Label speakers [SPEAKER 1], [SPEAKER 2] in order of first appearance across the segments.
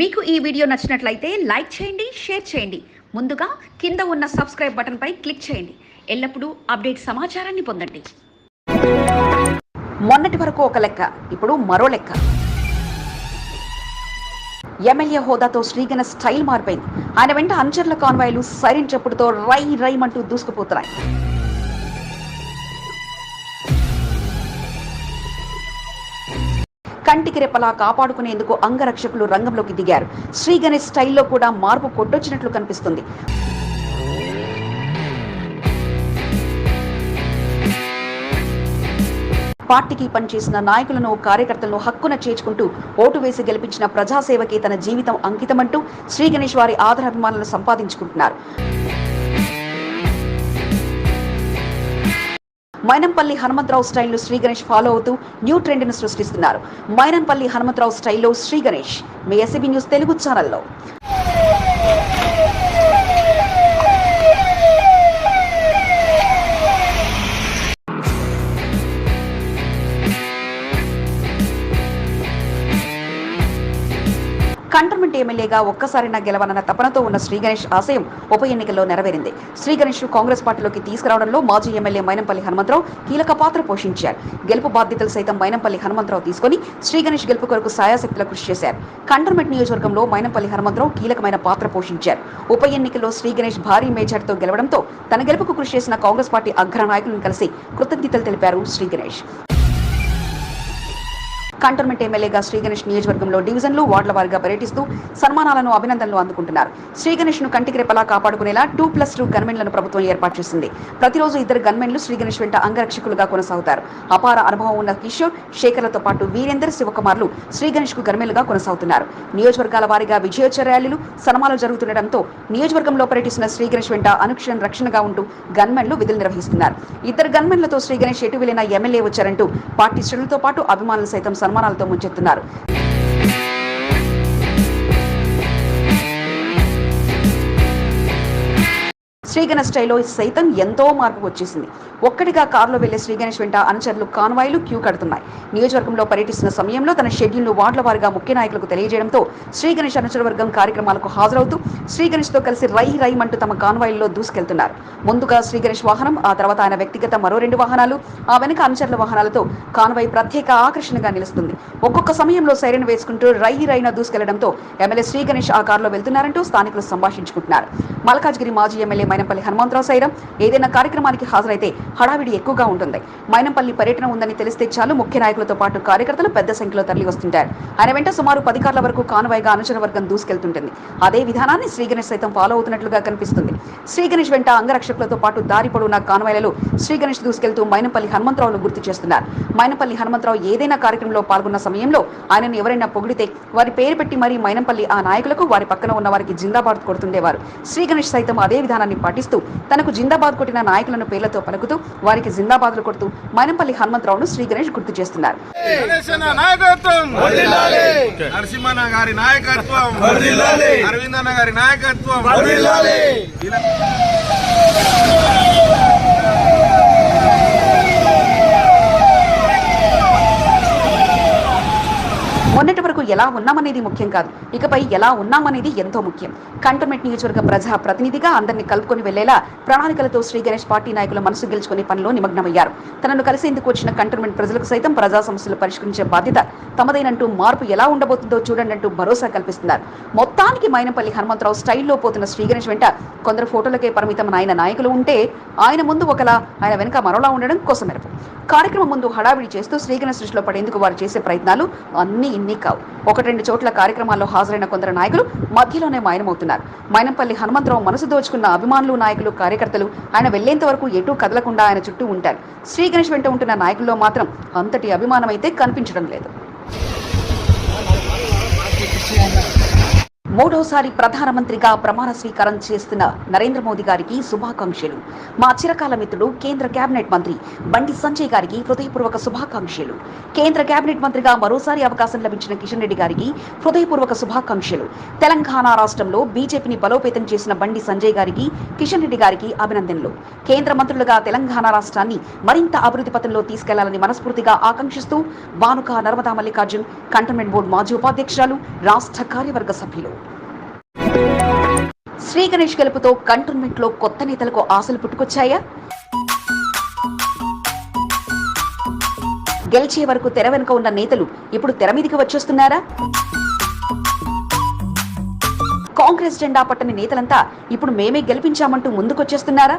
[SPEAKER 1] మీకు ఈ వీడియో నచ్చినట్లయితే లైక్ చేయండి షేర్ చేయండి. ముందుగా కింద ఉన్న సబ్స్క్రైబ్ బటన్పై క్లిక్ చేయండి. ఎల్లప్పుడూ అప్డేట్ సమాచారాన్ని పొందండి. మొన్నటి వరకు ఒక లెక్క ఇప్పుడు మరో లెక్క. ఎమ్మెల్యే హోదాతో శ్రీగణ స్టైల్ మారిపోయింది. ఆయన వెంట అనుచరుల కాన్వాయిలు సైరన్ చెప్పుడుతో రై రైమంటూ దూసుకుపోతున్నాయి. కంటికి రెప్పలా కాపాడుకునేందుకు అంగరక్షకులు రంగంలోకి దిగారు. శ్రీ గణేష్ స్టైల్లో కూడా మార్పు కొట్టొచ్చినట్లు కనిపిస్తుంది. పార్టీకి పనిచేసిన నాయకులను కార్యకర్తలను హక్కున చేర్చుకుంటూ ఓటు వేసి గెలిపించిన ప్రజాసేవకే తన జీవితం అంకితమంటూ శ్రీ గణేష్ వారి ఆదరాభిమానులను సంపాదించుకుంటున్నారు. మైనంపల్లి హనుమంతరావు స్టైల్ను శ్రీ గణేష్ ఫాలో అవుతూ న్యూ ట్రెండ్ను సృష్టిస్తున్నారు. మైనంపల్లి హనుమంతరావు స్టైల్లో శ్రీ గణేష్. మీ ఎస్సీబీ న్యూస్ తెలుగు ఛానల్లో కంటోన్మెంట్ ఎమ్మెల్యేగా ఒక్కసారైనా గెలవాలన్న తపనతో ఉన్న శ్రీ గణేష్ ఆశయం ఉప ఎన్నికల్లో నెరవేరింది. శ్రీ గణేష్ కాంగ్రెస్ పార్టీలోకి తీసుకురావడంలో మాజీ ఎమ్మెల్యే మైనంపల్లి హనుమంతరావు కీలక పాత్ర పోషించారు. గెలుపు బాధ్యతలు సైతం మైనంపల్లి హనుమంతరావు తీసుకొని శ్రీ గణేష్ గెలుపు కొరకు సాయాశక్తుల కృషి చేశారు. కంటోన్మెంట్ నియోజకవర్గంలో మైనంపల్లి హనుమంతరావు కీలకమైన పాత్ర పోషించారు. ఉప ఎన్నికల్లో శ్రీ గణేష్ భారీ మేజర్తో గెలవడంతో తన గెలుపుకు కృషి చేసిన కాంగ్రెస్ పార్టీ అగ్ర నాయకులను కలిసి కృతజ్ఞతలు తెలిపారు శ్రీ గణేష్. కంటోన్మెంట్ ఎమ్మెల్యేగా శ్రీ గణేష్ నియోజకవర్గంలో డివిజన్లు వార్డుల వారిగా పర్యటిస్తూ సన్మానాలను అభినందనలు అందుకుంటున్నారు. శ్రీ గణేష్ను కంటికి రెప్పలా కాపాడుకునేలా టూ ప్లస్ టూ గన్మెన్లను ప్రభుత్వం ఏర్పాటు చేసింది. ప్రతిరోజు ఇద్దరు గన్మెన్లు శ్రీ గణేష్ వెంట అంగరక్షకులుగా కొనసాగుతారు. అపార అనుభవం ఉన్న కిషోర్ శేఖర్లతో పాటు వీరేందర్ శివకుమార్లు శ్రీ గణేష్కు గన్మెన్లుగా కొనసాగుతున్నారు. నియోజకవర్గాల వారీగా విజయోత్సవ ర్యాలీలు సన్మానాలు జరుగుతుండటంతో నియోజకవర్గంలో పర్యటిస్తున్న శ్రీ గణేష్ వెంట అనుక్షణం రక్షణగా ఉంటూ గన్మెన్లు విధులు నిర్వహిస్తున్నారు. ఇద్దరు గన్మెన్లతో శ్రీ గణేష్ ఎటు వెళ్ళిన ఎమ్మెల్యే వచ్చారంటూ పార్టీ శ్రేణులతో పాటు అభిమానులు సైతం సన్మానాలతో ముంచెత్తున్నారు. శ్రీగణేష్ స్టైల్లో సైతం ఎంతో మార్పు వచ్చేసింది. ఒక్కటిగా కారులో వెళ్ళే శ్రీగణేష్ వెంట అనుచరులు కాన్వాయిలు క్యూ కడుతున్నాయి. నియోజకవర్గంలో పర్యటిస్తున్న సమయంలో తన షెడ్యూల్ను వార్డుల వారిగా ముఖ్య నాయకులకు తెలియజేయడంతో శ్రీగణేష్ అనుచర వర్గం కార్యక్రమాలకు హాజరవుతూ శ్రీగణేష్తో కలిసి రై రై అంటూ తమ కాన్వాయిల్లో దూసుకెళ్తున్నారు. ముందుగా శ్రీగణేష్ వాహనం ఆ తర్వాత ఆయన వ్యక్తిగత మరో రెండు వాహనాలు ఆ వెనుక అనుచరుల వాహనాలతో కాన్వాయ్ ప్రత్యేక ఆకర్షణగా నిలుస్తుంది. ఒక్కొక్క సమయంలో సైరన్ వేసుకుంటూ రై రైన దూసుకెళ్ళడంతో ఎమ్మెల్యే శ్రీ గణేష్ ఆ కారులో వెళ్తున్నారంటూ స్థానికులు సంభాషించుకుంటున్నారు. మల్కాజ్గిరి మాజీ ఎమ్మెల్యే మైనంపల్లి హనుమంతరావు సైరం ఏదైనా కార్యక్రమానికి హాజరైతే హడావిడి ఎక్కువగా ఉంటుంది. మైనంపల్లి పర్యటన ఉందని తెలిస్తే చాలు ముఖ్య నాయకులతో పాటు కార్యకర్తలు పెద్ద సంఖ్యలో తరలి వస్తుంటారు. ఆయన వెంట సుమారు పది కార్ల వరకు కానువైగా అనుచర వర్గం దూసుకెళ్తుంటుంది. అదే విధానాన్ని శ్రీగణేష్ సైతం ఫాలో అవుతున్నట్లుగా కనిపిస్తుంది. శ్రీగణేష్ వెంట అంగరక్షకులతో పాటు దారి పొడవునా కాన్వాయ్లలో శ్రీగణేష్ దూసుకెళ్తూ మైనంపల్లి హనుమంతరావును గుర్తు చేస్తున్నారు. మైనంపల్లి హనుమంతరావు ఏదైనా కార్యక్రమంలో పాల్గొన్న సమయంలో ఆయనను ఎవరైనా పొగిడితే వారి పేరు పెట్టి మరీ మైనంపల్లి ఆ నాయకులకు వారి పక్కన ఉన్న వారికి జిందాబాద్ కొడుతుండేవారు. శ్రీగణేష్ సైతం అదే విధానాన్ని పాటిస్తూ తనకు జిందాబాద్ కొట్టిన నాయకులను పేర్లతో పలుకుతూ వారికి జిందాబాద్లు కొడుతూ మైనంపల్లి హనుమంతరావును శ్రీ గణేష్ గుర్తు చేస్తున్నారు.
[SPEAKER 2] గణేశన్న నాయకత్వం! నరసింహన్న గారి నాయకత్వం! అరవిందన్న గారి నాయకత్వం!
[SPEAKER 1] మొన్నటి వరకు ఎలా ఉన్నామనేది ముఖ్యం కాదు. ఇకపై ఎలా ఉన్నామనేది ఎంతో ముఖ్యం. కంటోన్మెంట్ నియోజకవర్గ ప్రజా ప్రతినిధిగా అందరినీ కలుపుకొని వెళ్ళేలా ప్రణాళికలతో శ్రీ గణేష్ పార్టీ నాయకుల మనసు గెలుచుకునే పనిలో నిమగ్నమయ్యారు. తనను కలిసేందుకు వచ్చిన కంటోన్మెంట్ ప్రజలకు సైతం ప్రజా సమస్యలు పరిష్కరించే బాధ్యత తమదైనంటూ మార్పు ఎలా ఉండబోతుందో చూడండి అంటూ భరోసా కల్పిస్తున్నారు. మొత్తానికి మైనపల్లి హనుమంతరావు స్టైల్లో పోతున్న శ్రీ గణేష్ వెంట కొందరు ఫోటోలకే పరిమితం ఆయన నాయకులు ఉంటే ఆయన ముందు ఒకలా ఆయన వెనుక మరోలా ఉండడం కోసమెరపు. కార్యక్రమం ముందు హడావిడి చేస్తూ శ్రీగణేష్ దృష్టిలో పడేందుకు వారు చేసే ప్రయత్నాలు అన్ని ఇన్ని కావు ఒకటి రెండు చోట్ల కార్యక్రమాల్లో హాజరైన కొందరు నాయకులు మధ్యలోనే మాయనమవుతున్నారు. మైనంపల్లి హనుమంతరావు మనసు దోచుకున్న అభిమానులు నాయకులు కార్యకర్తలు ఆయన వెళ్ళేంత వరకు ఎటూ కదలకుండా ఆయన చుట్టూ ఉంటారు. శ్రీ గణేష్ వెంట ఉంటున్న నాయకుల్లో మాత్రం అంతటి అభిమానం అయితే కనిపించడం లేదు. మూడోసారి ప్రధానమంత్రిగా ప్రమాణ స్వీకారం చేస్తున్న నరేంద్ర మోదీ గారికి శుభాకాంక్షలు. మా చిరకాల మిత్రుడు కేంద్ర కేబినెట్ మంత్రి బండి సంజయ్ గారికి హృదయపూర్వక శుభాకాంక్షలు. కేంద్ర కేబినెట్ మంత్రిగా మరోసారి అవకాశం లభించిన కిషన్ రెడ్డి గారికి హృదయపూర్వక శుభాకాంక్షలు. తెలంగాణ రాష్ట్రంలో బీజేపీని బలోపేతం చేసిన బండి సంజయ్ గారికి కిషన్ రెడ్డి గారికి అభినందనలు. కేంద్ర మంత్రులుగా తెలంగాణ రాష్ట్రాన్ని మరింత అభివృద్ధి పథంలో తీసుకెళ్ళాలని మనస్ఫూర్తిగా ఆకాంక్షిస్తూ బానుక నర్మదా మల్లికార్జున్ కంటోన్మెంట్ బోర్డు మాజీ ఉపాధ్యక్షురాలు రాష్ట్ర కార్యవర్గ సభ్యులు. శ్రీ గణేష్ గెలుపుతో కంటోన్మెంట్లో కొత్త నేతలకు ఆశలు పుట్టుకొచ్చాయా? గెలిచే వరకు తెర వెనుక ఉన్న నేతలు ఇప్పుడు తెర మీదకి వచ్చేస్తున్నారా? కాంగ్రెస్ జెండా పట్టని నేతలంతా ఇప్పుడు మేమే గెలిపించామంటూ ముందుకొచ్చేస్తున్నారా?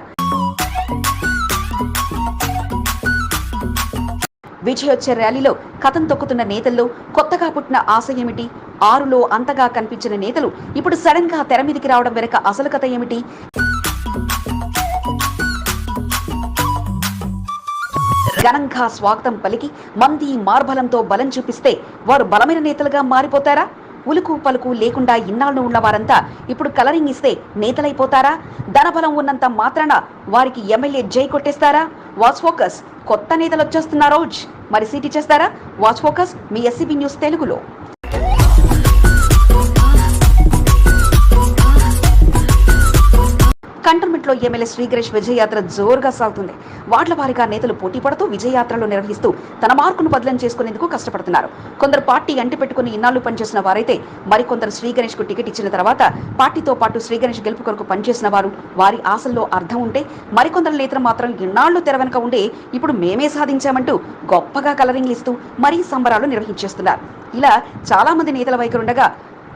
[SPEAKER 1] విజయోత్సవ ర్యాలీలో కథం తొక్కుతున్న నేతల్లో కొత్తగా పుట్టిన ఆశ ఏమిటి? ఆరులో అంతగా కనిపించిన నేతలు ఇప్పుడు సడన్గా తెర మీదికి రావడం వెనక అసలు కథ ఏమిటి? ఘనంగా స్వాగతం పలికి మంది మార్బలంతో బలం చూపిస్తే వారు బలమైన నేతలుగా మారిపోతారా? ఉలుకు పలుకు లేకుండా ఇన్నాళ్ళు ఉన్నవారంతా ఇప్పుడు కలరింగ్ ఇస్తే నేతలైపోతారా? ధనబలం ఉన్నంత మాత్రాన వారికి ఎమ్మెల్యే జై కొట్టేస్తారా? వాచ్ ఫోకస్ కొత్త నేతలు వచ్చేస్తున్నారో మరి సీటీ చేస్తారా వాచ్ ఫోకస్ మీ ఎస్సీబీ న్యూస్ తెలుగులో. కంటోన్మెంట్ ఎమ్మెల్యే శ్రీగణేష్ విజయయాత్ర జోరుగా సాగుతుంది. వాట్ల వారిగా నేతలు పోటీ పడుతూ విజయయాత్రలు నిర్వహిస్తూ తన మార్కును బదిలం చేసుకునేందుకు కష్టపడుతున్నారు. కొందరు పార్టీ అంటి పెట్టుకుని ఇన్నాళ్ళు పనిచేసిన వారైతే మరికొందరు శ్రీగణేష్కు టికెట్ ఇచ్చిన తర్వాత పార్టీతో పాటు శ్రీగణేష్ గెలుపు కొరకు పనిచేసిన వారు వారి ఆశల్లో అర్థం ఉంటే మరికొందరు నేతలు మాత్రం ఇన్నాళ్ళు తెర వెనుక ఉండే ఇప్పుడు మేమే సాధించామంటూ గొప్పగా కలరింగ్లు ఇస్తూ మరీ సంబరాలు నిర్వహించేస్తున్నారు. ఇలా చాలా మంది నేతల వైఖరుండగా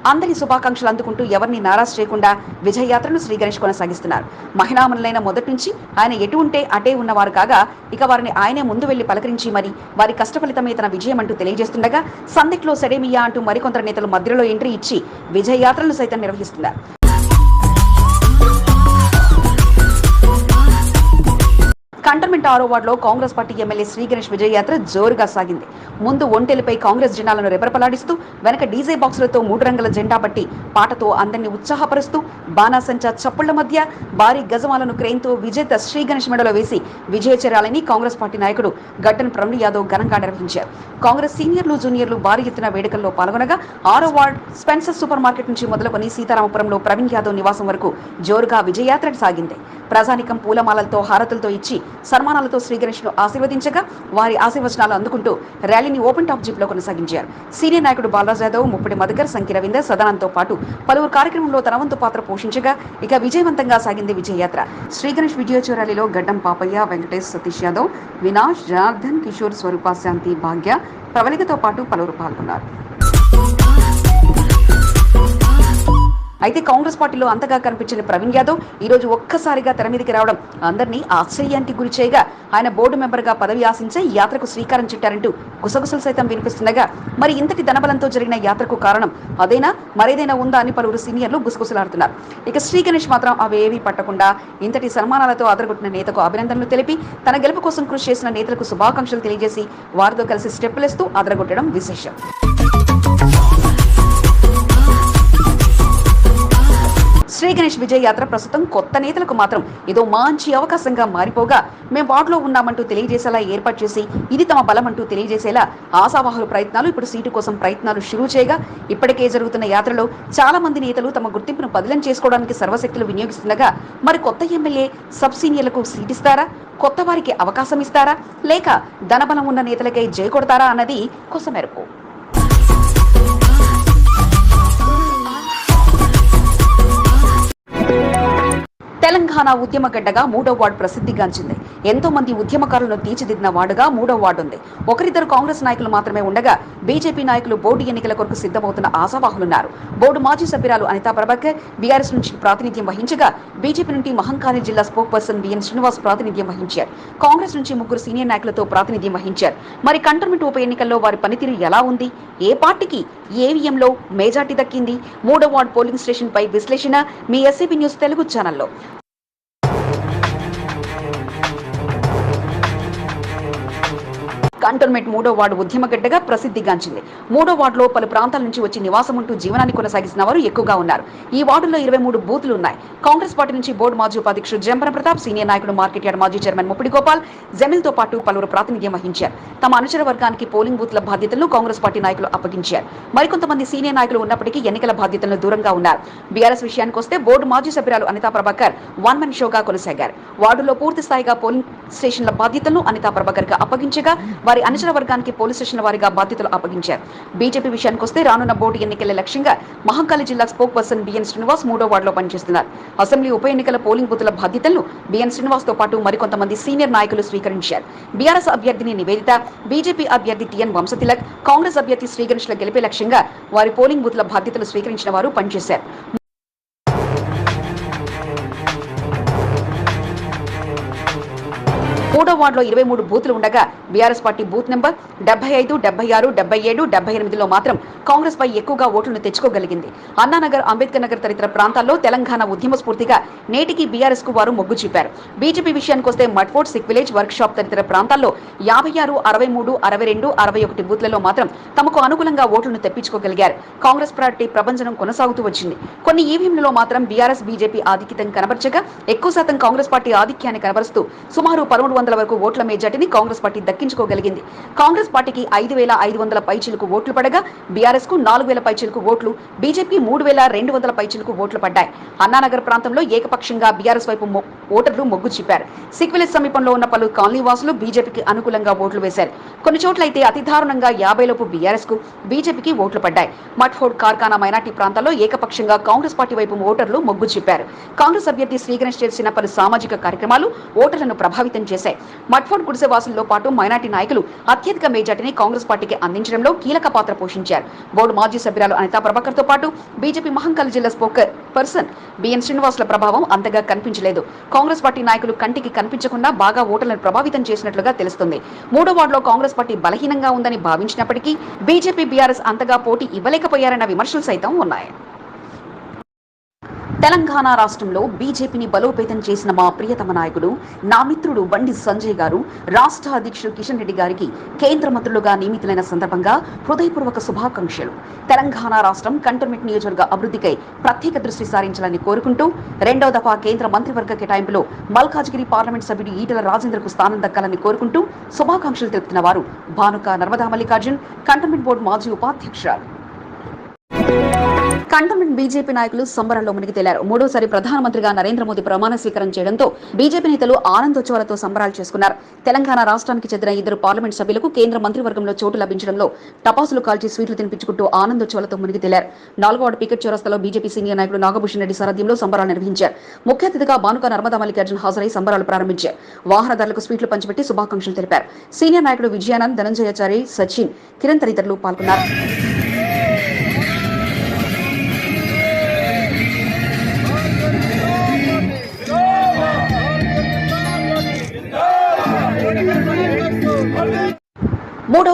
[SPEAKER 1] అందరి శుభాకాంక్షలు అందుకుంటూ ఎవరిని నారాజ్ చేయకుండా విజయయాత్రను శ్రీ గణేష్ కొనసాగిస్తున్నారు. మహిళామణులైన మొదటి నుంచి ఆయన ఎటు ఉంటే అటే ఉన్నవారు కాగా ఇక వారిని ఆయనే ముందు వెళ్ళి పలకరించి మరి వారి కష్టఫలితమే తన విజయం అంటూ తెలియజేస్తుండగా సందిక్లో సెడేమియా అంటూ మరికొందరు నేతలు మధ్యలో ఎంట్రీ ఇచ్చి విజయయాత్రలు సైతం నిర్వహిస్తున్నారు. కంటర్మెంట్ ఆరో వార్డులో కాంగ్రెస్ పార్టీ ఎమ్మెల్యే శ్రీ గణేష్ విజయయాత్ర జోరుగా సాగింది. ముందు ఒంటెలపై కాంగ్రెస్ జెండాలను రెపరపలాడిస్తూ వెనక డీజే బాక్సులతో మూడు రంగుల జెండా పట్టి పాటతో అందరినీ ఉత్సాహపరుస్తూ బాణాసంచా చప్పుళ్ళ మధ్య భారీ గజమాలను క్రెయిన్తో విజేత శ్రీ గణేష్ మెడలో వేసి విజయచర్యాలని కాంగ్రెస్ పార్టీ నాయకుడు గట్టన్ ప్రవీణ్ యాదవ్ ఘనంగా నిర్వహించారు. కాంగ్రెస్ సీనియర్లు జూనియర్లు భారీ ఎత్తున వేడుకల్లో పాల్గొనగా ఆరో వార్డ్ స్పెన్సర్ సూపర్ మార్కెట్ నుంచి మొదలుకొని సీతారామపురంలో ప్రవీణ్ యాదవ్ నివాసం వరకు జోరుగా విజయయాత్ర సాగింది. ప్రజానికం పూలమాలలతో హారతులతో ఇచ్చి సన్మానాలతో శ్రీ ఆశీర్వదించగా వారి ఆశీర్వచనాలు అందుకుంటూ ర్యాలీని ఓపెన్ టాప్ జీప్లో కొనసాగించారు. సీనియర్ నాయకుడు బాలరాజ్ యాదవ్ ముప్పటి మధుకర్ సంఖ్య రవీందర్ సదానంతో పాటు పలువురు కార్యక్రమంలో తన వంతు పాత్ర పోషించగా ఇక విజయవంతంగా సాగింది విజయయాత్ర. శ్రీ గణేష్ విజయోత్సవ ర్యాలీలో గడ్డం పాపయ్య వెంకటేష్ సతీష్ యాదవ్ వినాష్ జనార్దన్ కిషోర్ స్వరూప శాంతి భాగ్య ప్రవళికతో పాటు పలువురు పాల్గొన్నారు. అయితే కాంగ్రెస్ పార్టీలో అంతగా కనిపించిన ప్రవీణ్ యాదవ్ ఈ రోజు ఒక్కసారిగా తెర మీదకి రావడం అందరినీ ఆశ్చర్యానికి గురి చేయగా ఆయన బోర్డు మెంబర్గా పదవి ఆశించే యాత్రకు శ్రీకారం చుట్టారంటూ గుసగుసలు సైతం వినిపిస్తుండగా మరి ఇంతటి ధనబలంతో జరిగిన యాత్రకు కారణం అదేనా మరేదైనా ఉందా అని పలువురు సీనియర్లు గుసగుసలాడుతున్నారు. ఇక శ్రీ గణేష్ మాత్రం అవేవీ పట్టకుండా ఇంతటి సన్మానాలతో అదరగొట్టిన నేతకు అభినందనలు తెలిపి తన గెలుపు కోసం కృషి చేసిన నేతలకు శుభాకాంక్షలు తెలియజేసి వారితో కలిసి స్టెప్పులేస్తూ అదరగొట్టడం విశేషం. శ్రీ గణేష్ విజయ యాత్ర ప్రస్తుతం కొత్త నేతలకు మాత్రం ఏదో మంచి అవకాశంగా మారిపోగా మేము వాటిలో ఉన్నామంటూ తెలియజేసేలా ఏర్పాటు చేసి ఇది తమ బలం అంటూ తెలియజేసేలా ఆశావాహుల ప్రయత్నాలు ఇప్పుడు సీటు కోసం ప్రయత్నాలు షురూ చేయగా ఇప్పటికే జరుగుతున్న యాత్రలో చాలా మంది నేతలు తమ గుర్తింపును బదిలం చేసుకోవడానికి సర్వశక్తులు వినియోగిస్తుండగా మరి కొత్త ఎమ్మెల్యే సబ్ సీనియర్లకు సీట్ ఇస్తారా కొత్త వారికి అవకాశం ఇస్తారా? లేక ధనబలం ఉన్న నేతలకై జయ కొడతారా? అన్నది కొసమెరుపు. తెలంగాణ ఉద్యమగడ్డగా మూడో వార్డు ప్రసిద్ధిగాంచింది ఎంతో మంది ఉద్యమకారులను తీర్చిదిద్దిన వార్డుగా మూడో వార్డు ఉంది. ఒకరిద్దరు కాంగ్రెస్ నాయకులు మాత్రమే ఉండగా బీజేపీ నాయకులు బోర్డు ఎన్నికల కొరకు సిద్ధమవుతున్న ఆశావాహులున్నారు. బోర్డు మాజీ సభ్యురాలు అనితా ప్రభాకర్ బీఆర్ఎస్ నుంచి ప్రాతినిధ్యం వహించగా బీజేపీ నుండి మహంకాళి జిల్లా స్పోక్ పర్సన్ బిఎన్ శ్రీనివాస్ ప్రాతినిధ్యం వహించారు. కాంగ్రెస్ నుంచి ముగ్గురు సీనియర్ నాయకులతో ప్రాతినిధ్యం వహించారు. మరి కంటర్మెంట్ ఉప ఎన్నికల్లో వారి పనితీరు ఎలా ఉంది? ఏ పార్టీకి ఏవిఎంలో మెజార్టీ దక్కింది మూడో వార్డ్ పోలింగ్ స్టేషన్ పై విశ్లేషణ మీ ఎస్సీబీ న్యూస్ తెలుగు ఛానల్లో. కంటోన్మెంట్ మూడో వార్డు ఉద్యమగడ్డగా ప్రసిద్ధిగాంచింది మూడో వార్డులో పలు ప్రాంతాల నుంచి వచ్చి నివాసం ఉంటూ జీవనాన్ని కొనసాగిస్తున్న వారు ఎక్కువగా ఉన్నారు. ఈ వార్డులో ఇరవై మూడు బూతులు ఉన్నాయి. కాంగ్రెస్ పార్టీ నుంచి బోర్డు మాజీ ఉపాధ్యక్షుడు జంపన ప్రతాప్ సీనియర్ నాయకుడు మార్కెట్ యార్డ్ మాజీ చైర్మన్ ముప్పిడి గోపాల్ జమీల్తో పాటు పలువురు ప్రాతినిధ్యం వహించారు. తమ అనుచర వర్గానికి పోలింగ్ బూత్ల బాధ్యతలను కాంగ్రెస్ పార్టీ నాయకులు అప్పగించారు. మరికొంతమంది సీనియర్ నాయకులు ఉన్నప్పటికీ ఎన్నికల బాధ్యతలను దూరంగా ఉన్నారు. బీఆర్ఎస్ విషయానికి వస్తే బోర్డు మాజీ సభ్యురాలు అనితా ప్రభాకర్ వన్ మెన్ షోగా కొనసాగారు. వార్డులో పూర్తి స్థాయిగా పోలింగ్ స్టేషన్ల బాధ్యతలను అనితా ప్రభాకర్గా అప్పగించగా వారి అనుచర వర్గానికి పోలీస్ స్టేషన్ల వారిగా బాధ్యతలు అప్పగించారు. బీజేపీ విషయానికి వస్తే రానున్న బోర్డు ఎన్నికల లక్ష్యంగా మహంకాళి జిల్లా స్పోక్ పర్సన్ బిఎన్ శ్రీనివాస్ మూడో వార్డులో పనిచేస్తున్నారు. అసెంబ్లీ ఉప ఎన్నికల పోలింగ్ బూతుల బాధ్యతలను బిఎన్ శ్రీనివాస్తో పాటు మరికొంతమంది సీనియర్ నాయకులు స్వీకరించారు. బీఆర్ఎస్ అభ్యర్థిని నివేదిత బీజేపీ అభ్యర్థి టిఎన్ వంశతిలక్ కాంగ్రెస్ అభ్యర్థి శ్రీగణేష్ల గెలిపే లక్ష్యంగా వారి పోలింగ్ బూత్ల బాధ్యతలు స్వీకరించిన వారు పనిచేశారు. మూడో వార్డులో ఇరవై మూడు బూతులు ఉండగా బీఆర్ఎస్ పార్టీ బూత్ నెంబర్ డెబ్బై ఐదు డెబ్బై ఆరు డెబ్బై ఏడు డెబ్బై ఎనిమిదిలో మాత్రం కాంగ్రెస్ పై ఎక్కువగా ఓట్లను తెచ్చుకోగలిగింది. అన్నానగర్ అంబేద్కర్ నగర్ తదితర ప్రాంతాల్లో తెలంగాణ ఉద్యమ స్ఫూర్తిగా నేటికి బీఆర్ఎస్కు వారు మొగ్గు చూపారు. బీజేపీ విషయానికి వస్తే Mudfort Sikh village workshop తదితర ప్రాంతాల్లో యాభై ఆరు అరవై మూడు అరవై రెండు అరవై ఒకటి బూత్లలో మాత్రం తమకు అనుకూలంగా ఓట్లను తెప్పించుకోగలిగారు. కాంగ్రెస్ పార్టీ ప్రభంజనం కొనసాగుతూ వచ్చింది. కొన్ని ఈవీఎంలలో మాత్రం బీఆర్ఎస్ బీజేపీ ఆధిక్యతం కనబరచగా ఎక్కువ శాతం కాంగ్రెస్ పార్టీ ఆధిక్యాన్ని కనబరుస్తూ సుమారు పదమూడు వందల వరకు ఓట్ల మెజార్టీని కాంగ్రెస్ పార్టీ దక్కించుకోగలిగింది. కాంగ్రెస్ పార్టీకి ఐదు వేల ఐదు వందల పైచిలకు ఓట్లు పడగా బీఆర్ఎస్కు నాలుగు వేల పైచీలకు ఓట్లు బీజేపీ మూడు వేల రెండు వందల పైచిలకు ఓట్లు పడ్డాయి. అన్నానగర్ ప్రాంతంలో ఏకపక్షంగా బీఆర్ఎస్ వైపు ఓటర్లు మొగ్గు చూపారు. సిక్విలిస్ సమీపంలో ఉన్న పలు కాలనీ వాసులు బీజేపీకి అనుకూలంగా ఓట్లు వేశారు. కొన్ని చోట్ల అయితే అతి దారుణంగా యాభై లోపు బీఆర్ఎస్కు బీజేపీకి ఓట్లు పడ్డాయి. మట్ఫోర్డ్ కార్ఖానా మైనార్టీ ప్రాంతాల్లో ఏకపక్షంగా కాంగ్రెస్ పార్టీ వైపు ఓటర్లు మొగ్గు చూపారు. కాంగ్రెస్ అభ్యర్థి శ్రీగణేష్ చేసిన పలు సామాజిక కార్యక్రమాలు ఓటర్లను ప్రభావితం చేశాయి. మట్ఫోర్డ్ గుడిసె వాసులతో పాటు మైనార్టీ నాయకులు అత్యధిక మెజార్టీని కాంగ్రెస్ పార్టీకి అందించడంలో కీలక పాత్ర పోషించారు. బోర్డు మాజీ సభ్యురాలు అనితా ప్రభాకర్తో పాటు బీజేపీ మహంకాళి జిల్లా స్పోకర్ పర్సన్ బిఎన్ శ్రీనివాసుల ప్రభావం అంతగా కనిపించలేదు. కాంగ్రెస్ పార్టీ నాయకులు కంటికి కనిపించకుండా బాగా ఓటర్లను ప్రభావితం చేసినట్లుగా తెలుస్తుంది. మూడో వార్డులో కాంగ్రెస్ పార్టీ బలహీనంగా ఉందని భావించినప్పటికీ బీజేపీ బీఆర్ఎస్ అంతగా పోటీ ఇవ్వలేకపోయారన్న విమర్శలు సైతం ఉన్నాయి. తెలంగాణ రాష్ట్రంలో బీజేపీని బలోపేతం చేసిన మా ప్రియతమ నాయకుడు నా మిత్రుడు బండి సంజయ్ గారు రాష్ట్ర అధ్యక్షుడు కిషన్ రెడ్డి గారికి కేంద్ర మంత్రులుగా నియమితులైన సందర్భంగా హృదయపూర్వక శుభాకాంక్షలు. తెలంగాణ రాష్ట్రం కంటోన్మెంట్ నియోజకవర్గ అభివృద్ధికై ప్రత్యేక దృష్టి సారించాలని కోరుకుంటూ రెండో దఫా కేంద్ర మంత్రివర్గ కేటాయింపులో మల్కాజ్గిరి పార్లమెంట్ సభ్యుడు ఈటల రాజేంద్రకు స్థానం దక్కాలని కోరుకుంటూ శుభాకాంక్షలు తెలుపుతున్న వారు భానుక నర్మదా మల్లికార్జున్ కంటోన్మెంట్ బోర్డు మాజీ ఉపాధ్యక్షురాలు. కంటోన్మెంట్ బీజేపీ నాయకులు సంబరాల్లో మునిగి తేలారు మూడోసారి ప్రధానమంత్రిగా నరేంద్ర మోదీ ప్రమాణ స్వీకారం చేయడంతో బీజేపీ నేతలు ఆనందోత్సవాలతో సంబరాలు చేసుకున్నారు. తెలంగాణ రాష్ట్రానికి చెందిన ఇద్దరు పార్లమెంట్ సభ్యులకు కేంద్ర మంత్రివర్గంలో చోటు లభించడంలో టపాసులు కాల్చి స్వీట్లు తినిపించుకుంటూ ఆనందోత్సవాలతో మునిగి తేలారు నాలుగో పికెట్ చౌరస్తాలో బీజేపీ సీనియర్ నాయకుడు నాగభూషణ్ రెడ్డి సారథ్యంలో సంబరాలు నిర్వహించారు. ముఖ్య అతిథిగా బానుక నర్మదా మల్లికార్జున్ హాజరై సంబరాలు ప్రారంభించారు. వాహనదారులకు స్వీట్లు పంచిపెట్టి శుభాకాంక్షలు తెలిపారు. సీనియర్ నాయకుడు విజయానంద్ ధనంజయాచారి సచిన్ కిరణ్ తదితరులు పాల్గొన్నారు.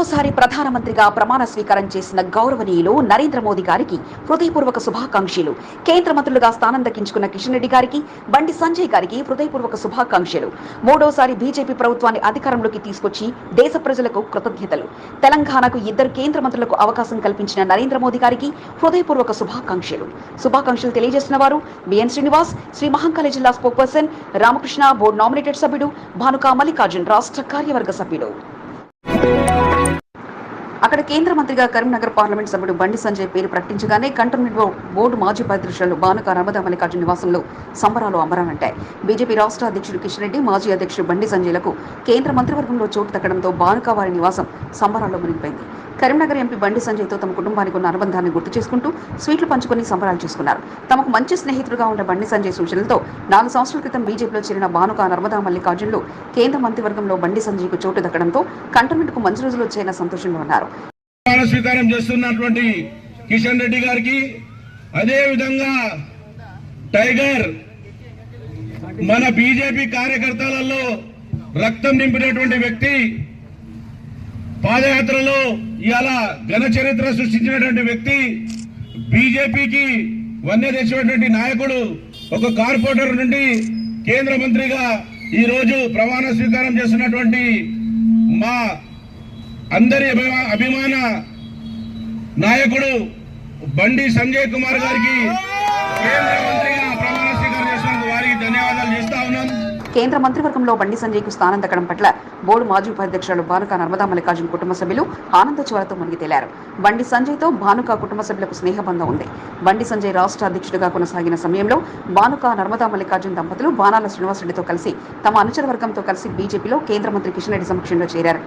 [SPEAKER 1] మరోసారి ప్రధానమంత్రిగా ప్రమాణ స్వీకారం చేసిన గౌరవనీయులు నరేంద్ర మోదీ గారికి హృదయపూర్వక శుభాకాంక్షలు. కేంద్ర మంత్రులుగా స్థానం దక్కించుకున్న కిషన్ రెడ్డి గారికి బండి సంజయ్ గారికి హృదయపూర్వక శుభాకాంక్షలు. మూడోసారి బీజేపీ ప్రభుత్వాన్ని అధికారంలోకి తీసుకొచ్చి దేశ ప్రజలకు కృతజ్ఞతలు. తెలంగాణకు ఇద్దరు కేంద్ర మంత్రులకు అవకాశం కల్పించిన నరేంద్ర మోదీ గారికి హృదయపూర్వక శుభాకాంక్షలు. శుభాకాంక్షలు తెలియజేసిన వారు బిఎన్ శ్రీనివాస్ శ్రీ మహంకాళి జిల్లా స్పోక్పర్సన్ రామకృష్ణ బోర్డు నామినేటెడ్ సభ్యుడు భానుక మల్లికార్జున్ రాష్ట్ర కార్యవర్గ సభ్యుడు. అక్కడ కేంద్ర మంత్రిగా కరీంనగర్ పార్లమెంట్ సభ్యుడు బండి సంజయ్ పేరు ప్రకటించగానే కంటోన్మెంట్ బోర్డు మాజీ ఉపాధ్యక్షులు బానుక నర్మదా మల్లికార్జున నివాసంలో సంబరాలు అమరానంటాయి బీజేపీ రాష్ట్ర అధ్యక్షుడు కిషన్ రెడ్డి మాజీ అధ్యక్షుడు బండి సంజయ్లకు కేంద్ర మంత్రివర్గంలో చోటు దక్కడంతో బానుక వారి నివాసం సంబరాల్లో మునిగిపోయింది. కరీంనగర్ ఎంపీ బండి సంజయ్తో తమ కుటుంబానికి ఉన్న అనుబంధాన్ని గుర్తు చేసుకుంటూ స్వీట్లు పంచుకొని సంబరాలు చేసుకున్నారు. తమకు మంచి స్నేహితుడుగా ఉన్న బండి సంజయ్ సూచనలతో నాలుగు సంవత్సరాల క్రితం బీజేపీలో చేరిన బానుక నర్మదా మల్లికార్జునులు కేంద్ర మంత్రివర్గంలో బండి సంజయ్కు చోటు దక్కడంతో కంటోన్మెంట్కు మంచి రోజులు వచ్చాయన్న సంతోషంలో ఉన్నారు.
[SPEAKER 2] ప్రమాణ స్వీకారం చేస్తున్నటువంటి కిషన్ రెడ్డి గారికి అదేవిధంగా టైగర్ మన బీజేపీ కార్యకర్తలలో రక్తం నింపినటువంటి వ్యక్తి పాదయాత్రలో ఇలా ఘన చరిత్ర సృష్టించినటువంటి వ్యక్తి బీజేపీకి వన్నె తెచ్చినటువంటి నాయకుడు ఒక కార్పొరేటర్ నుండి కేంద్ర మంత్రిగా ఈ రోజు ప్రమాణ స్వీకారం చేస్తున్నటువంటి మా అందరి అభిమాన నాయకుడు బండి సంజయ్ కుమార్ గారికి కేంద్ర మంత్రి
[SPEAKER 1] కేంద్ర మంత్రివర్గంలో బండి సంజయ్కు స్థానం దక్కడం పట్ల బోర్డు మాజీ ఉపాధ్యక్షురాలు భానుక నర్మదా మల్లికార్జున కుటుంబ సభ్యులు ఆనంద చివరతో మునిగి తేలారు. బండి సంజయ్తో భానుక కుటుంబ సభ్యులకు స్నేహబంధం ఉంది. బండి సంజయ్ రాష్ట్ర అధ్యక్షుడిగా కొనసాగిన సమయంలో భానుక నర్మదా మల్లికార్జున దంపతులు బాణాల శ్రీనివాసరెడ్డితో కలిసి తమ అనుచర వర్గంతో కలిసి బీజేపీలో కేంద్ర మంత్రి కిషన్ రెడ్డి సమక్షంలో చేరారు.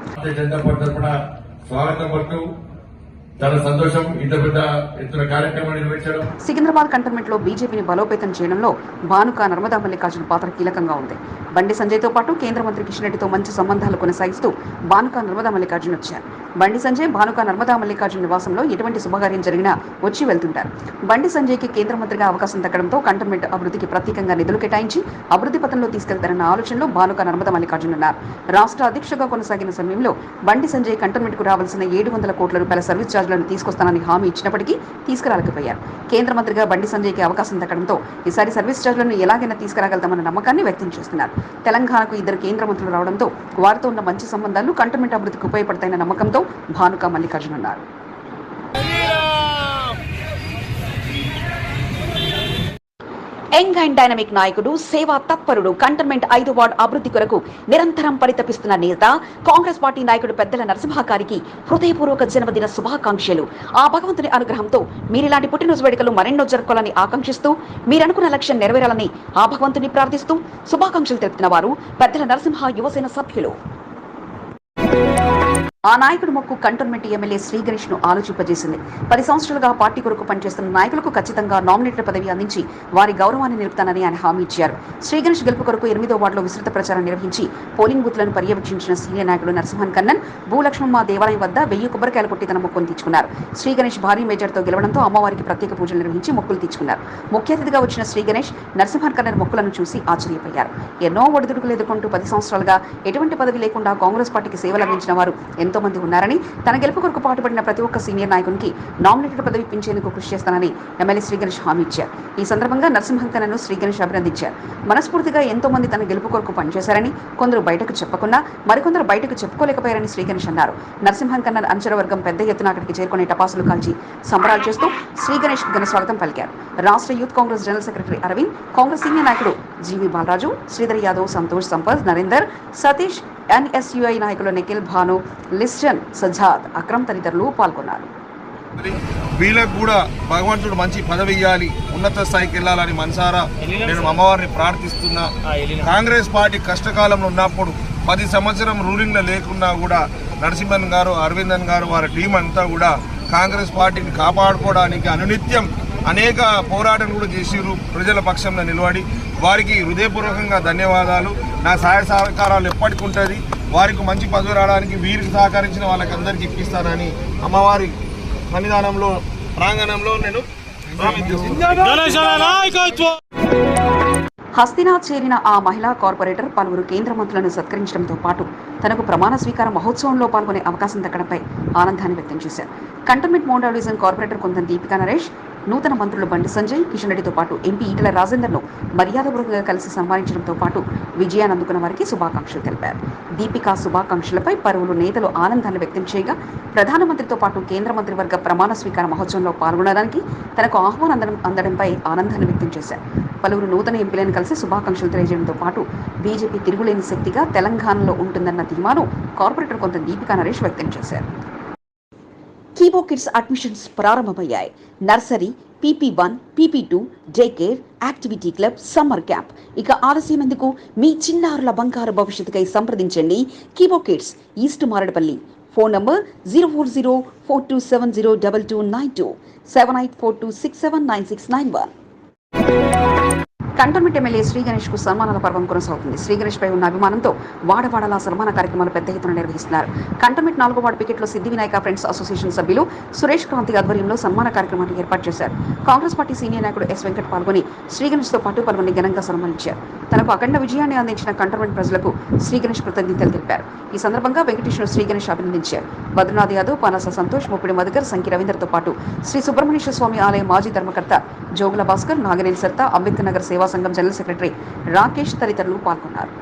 [SPEAKER 3] చాలా సంతోషం ఇంత పెద్ద ఎత్తున కార్యక్రమాన్ని నిర్వహించడం.
[SPEAKER 1] సికింద్రాబాద్ కంటోన్మెంట్లో బీజేపీని బలోపేతం చేయడంలో భానుక నర్మదా మల్లికార్జున పాత్ర కీలకంగా ఉంది. బండి సంజయ్తో పాటు కేంద్ర మంత్రి కిషన్ రెడ్డితో మంచి సంబంధాలు కొనసాగిస్తూ భానుక నర్మదా మల్లికార్జున వచ్చారు. బండి సంజయ్ భానుక నర్మదా మల్లికార్జున నివాసంలో ఎటువంటి శుభకార్యం జరిగినా వచ్చి వెళ్తుంటారు. బండి సంజయ్కి కేంద్ర మంత్రిగా అవకాశం దక్కడంతో కంటోన్మెంట్ అభివృద్ధికి ప్రత్యేకంగా నిధులు కేటాయించి అభివృద్ధి పథంలో తీసుకెళ్తారన్న ఆలోచనలో భానుక నర్మదా మల్లికార్జున ఉన్నారు. రాష్ట్ర అధ్యక్షుగా కొనసాగిన సమయంలో బండి సంజయ్ కంటోన్మెంట్కు రావాల్సిన ఏడు వందల కోట్ల రూపాయల సర్వీస్ ఛార్జీలను తీసుకొస్తానని హామీ ఇచ్చినప్పటికీ తీసుకురాలేకపోయారు. కేంద్ర మంత్రిగా బండి సంజయ్కి అవకాశం దక్కడంతో ఈసారి సర్వీస్ ఛార్జీలను ఎలాగైనా తీసుకురాగలుగుతామన్న నమ్మకాన్ని వ్యక్తం చేస్తున్నారు. తెలంగాణకు ఇద్దరు కేంద్ర మంత్రులు రావడంతో వారితో ఉన్న మంచి సంబంధాలు కంటోన్మెంట్ అభివృద్ధికి ఉపయోగపడతాయన్న నమ్మకంతో భానుక మల్లికార్జున్ అన్నారు. యంగ్ అండ్ డైనమిక్ నాయకుడు సేవా తత్పరుడు కంటోన్మెంట్ ఐదు వార్డ్ అభివృద్ధి కొరకు నిరంతరం పరితపిస్తున్న నేత కాంగ్రెస్ పార్టీ నాయకుడు పెద్దల నరసింహాకారికి హృదయపూర్వక జన్మదిన శుభాకాంక్షలు. ఆ భగవంతుని అనుగ్రహంతో మీరిలాంటి పుట్టినరోజు వేడుకలు మరెన్నో జరుపుకోవాలని ఆకాంక్షిస్తూ మీరనుకున్న లక్ష్యం నెరవేరాలని ఆ భగవంతుని ప్రార్థిస్తూ శుభాకాంక్షలు తెలుపుతున్న వారు పెద్దల నరసింహ యువసేన సభ్యులు. ఆ నాయకుడు మొక్కు కంటోన్మెంట్ ఎమ్మెల్యే శ్రీ గణేష్ను ఆలోచింపజేసింది. పది సంవత్సరాలుగా పార్టీ కొరకు పనిచేస్తున్న నాయకులకు ఖచ్చితంగా నామినేటెడ్ పదవి అందించి వారి గౌరవాన్ని నిలుపుతానని ఆయన హామీ ఇచ్చారు. శ్రీ గణేష్ గెలుపు కొరకు ఎనిమిదో వార్డులో విస్తృత ప్రచారం నిర్వహించి పోలింగ్ బూత్లను పర్యవేక్షించిన సీనియర్ నాయకుడు నరసింహన్ కన్నన్ భూలక్ష్మమ్మ దేవాలయం వద్ద వెయ్యి కొబ్బరికాయలు కొట్టి తన మొక్కును తీర్చుకున్నారు. శ్రీ గణేష్ భారీ మేజర్తో గెలవడంతో అమ్మవారికి ప్రత్యేక పూజలు నిర్వహించి మొక్కులు తీర్చుకున్నారు. ముఖ్య అతిథిగా వచ్చిన శ్రీ గణేష్ నరసింహన్ కన్నన్ మొక్కులను చూసి ఆశ్చర్యపోయారు. ఎన్నో ఒడిదుడుకులు ఎదుర్కొంటూ పది సంవత్సరాలుగా ఎటువంటి పదవి లేకుండా కాంగ్రెస్ పార్టీకి సేవలు అందించిన వారు ఎంతో ఎంతో మంది ఉన్నారని తన గెలుపు కొరకు పాటుపడిన ప్రతి ఒక్క సీనియర్ నాయకునికి నామినేటెడ్ పదవి ఇప్పించేందుకు కృషి చేస్తానని ఎమ్మెల్యే శ్రీ గణేష్ హామీ ఇచ్చారు. ఈ సందర్భంగా నరసింహంకనను శ్రీ గణేష్ అభినందించారు. మనస్ఫూర్తిగా ఎంతో మంది తన గెలుపు కొరకు పనిచేశారని కొందరు బయటకు చెప్పకున్నా మరికొందరు బయటకు చెప్పుకోలేకపోయారని శ్రీ గణేష్ అన్నారు నరసింహంకన్న అనుచర వర్గం పెద్ద ఎత్తున అక్కడికి చేరుకునే టపాసులు కాల్చి సంబరాలు చేస్తూ శ్రీ గణేష్ ఘన స్వాగతం పలికారు. రాష్ట్ర youth Congress general secretary Arvind Congress senior నాయకుడు జీవి బాలరాజు శ్రీధర్ యాదవ్ సంతోష్ సంపత్ నరేందర్ సతీష్ ఎన్ఎస్యుఐ నాయకులు నిఖిల్ భాను లిస్టన్ సజాద్ అక్రమ్ తదితరులు పాల్గొన్నారు.
[SPEAKER 4] వీళ్ళకు కూడా భగవంతుడు మంచి పదవి ఇవ్వాలి ఉన్నత స్థాయికి వెళ్ళాలని మనసారా నేను అమ్మవారిని ప్రార్థిస్తున్నా. కాంగ్రెస్ పార్టీ కష్టకాలంలో ఉన్నప్పుడు పది సంవత్సరం రూలింగ్లో లేకున్నా కూడా నరసింహన్ గారు అరవిందన్ గారు వారి టీం అంతా కూడా కాంగ్రెస్ పార్టీని కాపాడుకోవడానికి అనునిత్యం అనేక పోరాటం కూడా చేసిర్రు ప్రజల పక్షంలో నిలబడి. వారికి హృదయపూర్వకంగా ధన్యవాదాలు. నా సహాయ సహకారాలు ఎప్పటికి ఉంటుంది. వారికి మంచి పదవి రావడానికి వీరికి సహకరించిన వాళ్ళకి అందరికీ ఇప్పిస్తానని అమ్మవారి సన్నిధానంలో ప్రాంగణంలో నేను.
[SPEAKER 1] హస్తినాథ్ చేరిన ఆ మహిళా కార్పొరేటర్ పలువురు కేంద్ర మంత్రులను సత్కరించడంతో పాటు తనకు ప్రమాణ స్వీకార మహోత్సవంలో పాల్గొనే అవకాశం దక్కడంపై ఆనందాన్ని వ్యక్తం చేశారు. కంటోన్మెంట్ మోండా డివిజన్ కార్పొరేటర్ కొంత దీపికా నరేష్ నూతన మంత్రులు బండి సంజయ్ కిషన్ రెడ్డితో పాటు ఎంపీ ఈటల రాజేందర్ను మర్యాదపూర్వకంగా కలిసి సన్మానించడంతో పాటు విజయాన్ని అందుకున్న వారికి శుభాకాంక్షలు తెలిపారు. దీపికా శుభాకాంక్షలపై పలువురు నేతలు ఆనందాన్ని వ్యక్తం చేయగా ప్రధానమంత్రితో పాటు కేంద్ర మంత్రివర్గ ప్రమాణ స్వీకార మహోత్సవంలో పాల్గొనడానికి తనకు ఆహ్వానం అందడం అందడంపై ఆనందాన్ని వ్యక్తం చేశారు. పలువురు నూతన ఎంపీలను కలిసి శుభాకాంక్షలు తెలియజేయడంతో పాటు బీజేపీ తిరుగులేని శక్తిగా తెలంగాణలో ఉంటుందన్న ధీమాను కార్పొరేటర్ కొంత దీపికా నరేష్ వ్యక్తం చేశారు. కీబో కిడ్స్ అడ్మిషన్స్ ప్రారంభమయ్యాయి. Nursery PP one PP two day care activity club summer camp. ఇక ఆలస్యం ఎందుకు? మీ చిన్నారుల బంగారు భవిష్యత్తుకై సంప్రదించండి. Kibo kids east Marredpally. Phone number zero four zero four two seven zero double two nine two. Seven eight four two six seven nine six nine one. Cantonment MLA Shri గణేష్కు సన్మానాల పర్వం కొనసాగుతుంది. శ్రీ గణేష్ పై ఉన్న అభిమానంతో వాడవాడలా సన్మాన కార్యక్రమాలు పెద్ద ఎత్తున నిర్వహిస్తున్నారు. కంటోన్మెంట్ నాలుగో వార్డు పికెట్లో సిద్ధి వినాయక ఫ్రెండ్స్ అసోసియేషన్ సభ్యులు సురేష్ క్రాంతి ఆధ్వర్యంలో సన్మాన కార్యక్రమాన్ని ఏర్పాటు చేశారు. కాంగ్రెస్ పార్టీ సీనియర్ నాయకుడు ఎస్ వెంకట్ పాల్గొని శ్రీ గణేష్తో పాటు పలువురిని ఘనంగా సన్మానించారు. తనకు అఖండ విజయాన్ని అందించిన కంటోన్మెంట్ ప్రజలకు శ్రీ గణేష్ కృతజ్ఞతలు తెలిపారు. ఈ సందర్భంగా వెంకటేశ్వర శ్రీ గణేష్ అభినందించారు. బద్రీనాథ్ యాదవ్ పనస సంతోష్ ముప్పిడి మధుకర్ సంఖ్య రవీంద్రతో పాటు శ్రీ సుబ్రహ్మణ్యేశ్వర స్వామి ఆలయ మాజీ ధర్మకర్త జోగుల భాస్కర్ నాగనేల్ సత్తా అంబేద్కర్ నగర్ సేవా సంఘం జనరల్ సెక్రటరీ రాకేష్ తదితరులు పాల్గొన్నారు.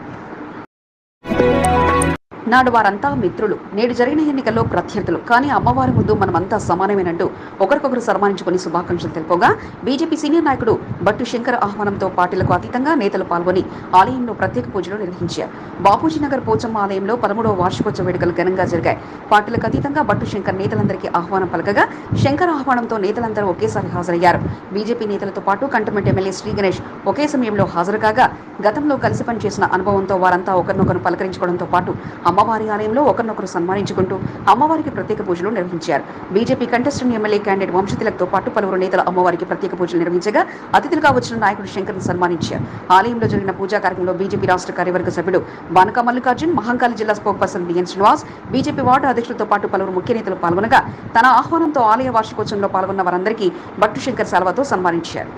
[SPEAKER 1] నాడు వారంతా మిత్రులు. నేడు జరిగిన ఎన్నికల్లో ప్రత్యర్థులు. కానీ అమ్మవారి ముందు మనమంతా సమానమేనంటూ ఒకరికొకరు సన్మానించుకుని శుభాకాంక్షలు తెలుపగా బీజేపీ సీనియర్ నాయకుడు బట్టు శంకర్ ఆహ్వానంతో పార్టీలకు అతీతంగా నేతలు పాల్గొని ఆలయంలో ప్రత్యేక పూజలు నిర్వహించారు. బాపూజీ నగర్ పోచమ్మ ఆలయంలో పదమూడవ వార్షికోత్సవ వేడుకలు ఘనంగా జరిగాయి. పార్టీలకు అతీతంగా బట్టు శంకర్ నేతలందరికీ ఆహ్వానం పలకగా శంకర్ ఆహ్వానంతో నేతలందరూ ఒకేసారి హాజరయ్యారు. బీజేపీ నేతలతో పాటు కంటమెంట్ ఎమ్మెల్యే శ్రీ గణేష్ ఒకే సమయంలో హాజరు కాగా గతంలో కలిసి పనిచేసిన అనుభవంతో వారంతా ఒకరినొకరు పలకరించుకోవడంతో పాటు అమ్మవారి ఆలయంలో ఒకరినొకరు సన్మానించుకుంటూ అమ్మవారికి ప్రత్యేక పూజలు నిర్వహించారు. బీజేపీ కంటెస్టెంట్ ఎమ్మెల్యే క్యాండిడేట్ వంశతిలక్తో పాటు పలువురు నేతలు అమ్మవారికి ప్రత్యేక పూజలు నిర్వహించగా అతిథులుగా వచ్చిన నాయకుడు శంకర్ను సన్మానించారు. ఆలయంలో జరిగిన పూజా కార్యక్రమంలో బీజేపీ రాష్ట్ర కార్యవర్గ సభ్యుడు బానక మల్లికార్జున్ మహంకాళి జిల్లా spokesperson BN Srinivas BJP ward అధ్యక్షులతో పాటు పలువురు ముఖ్య నేతలు పాల్గొనగా తన ఆహ్వానంతో ఆలయ వార్షికోత్సవంలో పాల్గొన్న వారందరికీ భట్టు శంకర్ సెలవుతో సన్మానించారు.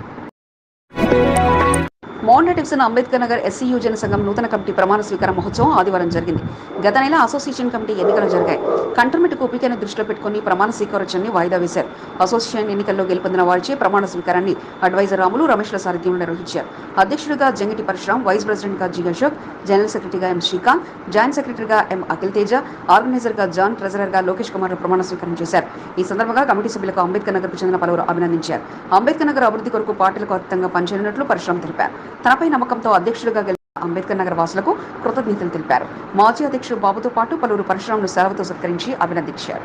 [SPEAKER 1] మోహన్ డివిజన్ అంబేద్కర్ నగర్ ఎస్సీ యువజన సంఘం నూతన కమిటీ ప్రమాణ స్వీకార మహోత్సవం ఆదివారం జరిగింది. గత నెల అసోసియేషన్ కమిటీ ఎన్నికలు జరిగాయి. కంటర్మెంట్ కూపికను దృష్టిలో పెట్టుకుని ప్రమాణ స్వీకారోత్సవాన్ని వాయిదా వేశారు. అసోసియేషన్ ఎన్నికల్లో గెలుపొందిన వారిచే ప్రమాణ స్వీకారాన్ని అడ్వైజర్ రాములు రమేష్ల సారథ్యంలో నిర్వహించారు. అధ్యక్షుడిగా జంగిటి పరశురాం వైస్ ప్రెసిడెంట్గా జి అశోక్ జనరల్ సెక్రటరీగా ఎం శ్రీకాంత్ జాయింట్ సెక్రటరీగా ఎం అఖిల్ తేజ ఆర్గనైజర్గా జాన్ ట్రెజరర్గా లోకేష్ కుమార్ ప్రమాణ స్వీకారం చేశారు. ఈ సందర్భంగా కమిటీ సభ్యులకు అంబేద్కర్ నగర్కు చెందిన పలువురు అభినందించారు. అంబేద్కర్ నగర్ అభివృద్ధి కొరకు పార్టీలకు అర్థంగా పనిచేయనున్నట్లు పరశురాం తెలిపారు. తనపై నమ్మకంతో అధ్యక్షుడిగా గెలిచిన అంబేద్కర్ నగర్ వాసులకు కృతజ్ఞతలు తెలిపారు. మాజీ అధ్యక్షుడు బాబుతో పాటు పలువురు పరశురాంను సెలవుతో సత్కరించి అభినందించారు.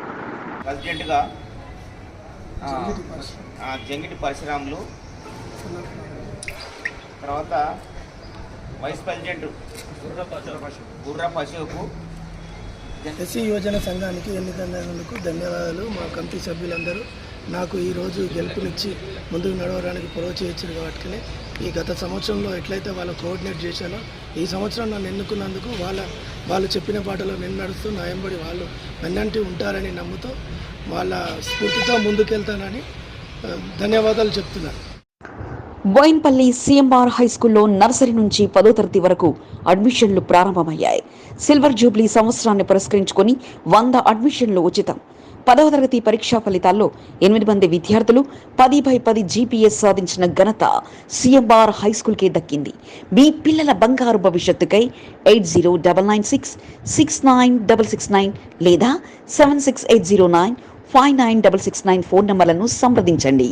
[SPEAKER 5] ప్రెసిడెంట్గా ఆ, ఆ, జంగిటి పరశురాములు తర్వాత వైస్ ప్రెసిడెంట్ గుర్ర పశువుకు
[SPEAKER 6] ఎస్సీ యువజన సంఘానికి ఎన్నికైనందుకు ధన్యవాదాలు. మా కమిటీ సభ్యులందరూ నాకు ఈరోజు గెలుపునిచ్చి ముందుకు నడవడానికి ప్రోత్సహించారు కాబట్టి ఈ గత సంవత్సరంలో ఎట్లయితే వాళ్ళు కోఆర్డినేట్ చేశానో ఈ సంవత్సరం నన్ను ఎన్నుకున్నందుకు వాళ్ళ వాళ్ళు చెప్పిన పాటలో నేను నడుస్తూ నా వాళ్ళు వెన్నంటి ఉంటారని నమ్ముతూ వాళ్ళ స్ఫూర్తితో ముందుకెళ్తానని ధన్యవాదాలు చెప్తున్నాను
[SPEAKER 1] బోయిన్పల్లి సిఎంఆర్ హై స్కూల్లో నర్సరీ నుంచి పదో తరగతి వరకు అడ్మిషన్లు ప్రారంభమయ్యాయి. సిల్వర్ జూబ్లీ సంవత్సరాన్ని పురస్కరించుకొని వంద అడ్మిషన్లు ఉచితం. పదవ తరగతి పరీక్షా ఫలితాల్లో ఎనిమిది మంది విద్యార్థులు పది బై పది జీపీఎస్ సాధించిన ఘనత సిఎంఆర్ హై స్కూల్కే దక్కింది. మీ పిల్లల బంగారు భవిష్యత్తుకై eight zero double nine six six nine double six nine లేదా seven six eight zero nine five nine double six nine phone నంబర్లను సంప్రదించండి.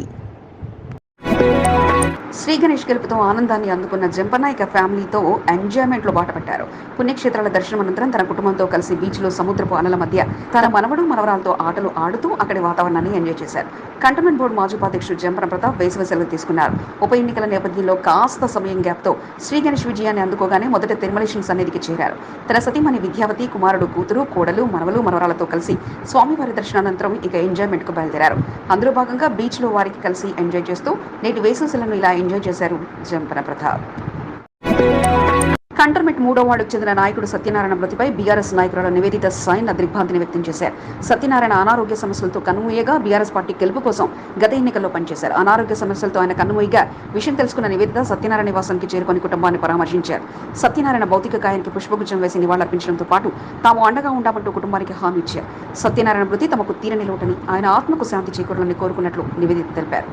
[SPEAKER 1] శ్రీ గణేష్ గెలుపుతో ఆనందాన్ని అందుకున్న జంపనాయక ఫ్యామిలీతో ఎంజాయ్మెంట్లో బాటపట్టారు పుణ్యక్షేత్రాల దర్శనం అనంతరం తన కుటుంబంతో కలిసి బీచ్లో సముద్రపు అలల మధ్య తన మనవడు మనవరాలతో ఆటలు ఆడుతూ అక్కడి వాతావరణాన్ని ఎంజాయ్ చేశారు. కంటోన్మెంట్ బోర్డు మాజీ ఉపాధ్యక్షుడు జంపన ప్రతాప్ వేసవి సెలవు తీసుకున్నారు. ఉప ఎన్నికల నేపథ్యంలో కాస్త సమయం గ్యాప్తో శ్రీ గణేష్ విజయాన్ని అందుకోగానే మొదట తిరుమలేషన్ సన్నిధికి చేరారు. తన సతీమణి విద్యావతి కుమారుడు కూతురు కోడలు మనవలు మనవరాలతో కలిసి స్వామివారి దర్శనానంతరం ఇక ఎంజాయ్మెంట్కు బయలుదేరారు. అందులో భాగంగా బీచ్లో వారికి కలిసి ఎంజాయ్ చేస్తూ నేటి వేసవి సెలవును ఇలా ఎంజాయ్ చేశారు జంపన ప్రతాప్ కంటర్మెంట్ మూడో వార్డుకు చెందిన నాయకుడు సత్యనారాయణ మృతిపై బీఆర్ఎస్ నాయకురాలు నివేదిత సైన్ దిగ్భాంతిని వ్యక్తం చేశారు. సత్యనారాయణ అనారోగ్య సమస్యలతో కన్నుమూయగా బీఆర్ఎస్ పార్టీ గెలుపు కోసం గత ఎన్నికల్లో పనిచేశారు. అనారోగ్య సమస్యలతో ఆయన కన్నుమూయగా విషయం తెలుసుకున్న నివేదిత సత్యనారాయణ నివాసానికి చేరుకొని కుటుంబాన్ని పరామర్శించారు. సత్యనారాయణ భౌతిక కాయానికి పుష్పగుచ్చం వేసి నివాళులర్పించడంతో పాటు తాము అండగా ఉంటామంటూ కుటుంబానికి హామీ ఇచ్చారు. సత్యనారాయణ మృతి తమకు తీరని లోటని ఆయన ఆత్మకు శాంతి చేకూరాలని కోరుకున్నట్లు నివేదిత తెలిపారు.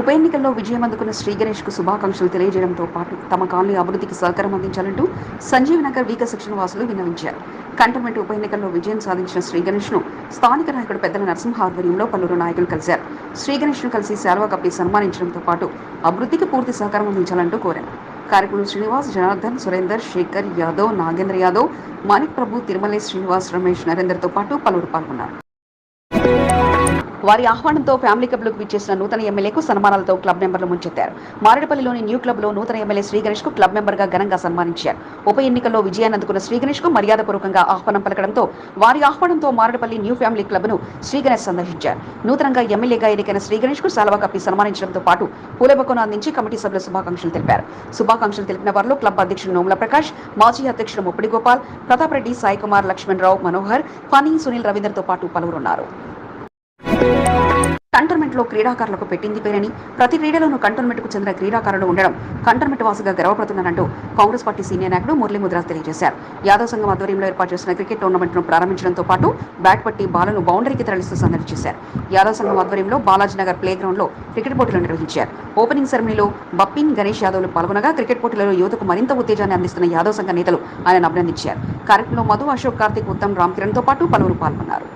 [SPEAKER 1] ఉప ఎన్నికల్లో విజయం అందుకున్న శ్రీ గణేష్కు శుభాకాంక్షలు తెలియజేయడంతో పాటు తమ కాలనీ అభివృద్ధికి సహకారం అందించాలంటూ సంజీవ్ నగర్ వీక శిక్షణ వాసులు విన్నవించారు. కంటోన్మెంట్ ఉప ఎన్నికల్లో విజయం సాధించిన శ్రీ గణేష్ను స్థానిక నాయకుడు పెద్దల నరసింహ ఆధ్వర్యంలో పలువురు నాయకులు కలిశారు. శ్రీగణేష్ను ను కలిసి శాల్వా కప్పి సన్మానించడంతో పాటు అభివృద్ధికి పూర్తి సహకారం అందించాలంటూ కోరారు. కార్యక్రమంలో శ్రీనివాస్ జనార్దన్ సురేందర్ శేఖర్ యాదవ్ నాగేంద్ర యాదవ్ మాణిక్ ప్రభు తిరుమలే శ్రీనివాస్ రమేష్ నరేందర్తో పాటు పలువురు పాల్గొన్నారు. వారి ఆహ్వానంతో ఫ్యామిలీ క్లబ్లకు విచ్చేసిన నూతన ఎమ్మెల్యేకు సన్మానాలతో క్లబ్ మెంబర్లు ముంచెత్తారు. మారేడుపల్లిలోని న్యూ క్లబ్లో నూతన ఎమ్మెల్యే శ్రీ గణేష్కు క్లబ్ మెంబర్గా ఘనంగా సన్మానించారు. ఉప ఎన్నికల్లో విజయాన్ని అందుకున్న శ్రీ గణేష్కు మర్యాదపూర్వకంగా ఆహ్వానం పలకడంతో వారి ఆహ్వానంతో మారేడుపల్లి న్యూ ఫ్యామిలీ క్లబ్ను శ్రీ గణేష్ సందర్శించారు. నూతనంగా ఎమ్మెల్యేగా ఎన్నికైన శ్రీ గణేష్కు సెలవు కప్పి సన్మానించడంతో పాటు పూలబొక్కను అందించి కమిటీ సభ్యులు శుభాకాంక్షలు తెలిపారు. శుభాకాంక్షలు తెలిపిన వారిలో క్లబ్ అధ్యక్షుడు నోముల ప్రకాష్ మాజీ అధ్యక్షుడు ముప్పిడి గోపాల్ ప్రతాప్ రెడ్డి సాయికుమార్ లక్ష్మణ్ రావు మనోహర్ ఫనీ సునీల్ రవీందర్తో పాటు పలువురున్నారు. కంటోన్మెంట్లో క్రీడాకారులకు పెట్టింది పేరని ప్రతి క్రీడలోనూ కంటోన్మెంట్కు చెందిన క్రీడాకారులు ఉండడం కంటోన్మెంట్ వాసుగా గర్వపడుతున్నారంటూ కాంగ్రెస్ పార్టీ సీనియర్ నాయకుడు మురళీ ముద్రాజ్ తెలియజేశారు. యాదవ్ సంఘం ఆధ్వర్యంలో ఏర్పాటు చేసిన క్రికెట్ టోర్నమెంట్ను ప్రారంభించడంతో పాటు బ్యాట్ పట్టి బాలను బౌండరీకి తరలిస్తూ సందడి చేశారు. యాదవ్ సంఘం ఆధ్వర్యంలో బాలాజీనగర్ ప్లే గ్రౌండ్లో క్రికెట్ పోటీలు నిర్వహించారు. ఓపెనింగ్ సెరమనీలో బప్పిన్ గణేష్ యాదవ్లు పాల్గొనగా క్రికెట్ పోటీలలో యువతకు మరింత ఉత్తేజాన్ని అందిస్తున్న యాదవ్ సంఘ నేతలు ఆయన అభినందించారు. కార్యక్రమంలో మధు అశోక్ కార్తిక్ ఉత్తమ్ రామ్ కిరణ్తో పాటు పలువురు పాల్గొన్నారు.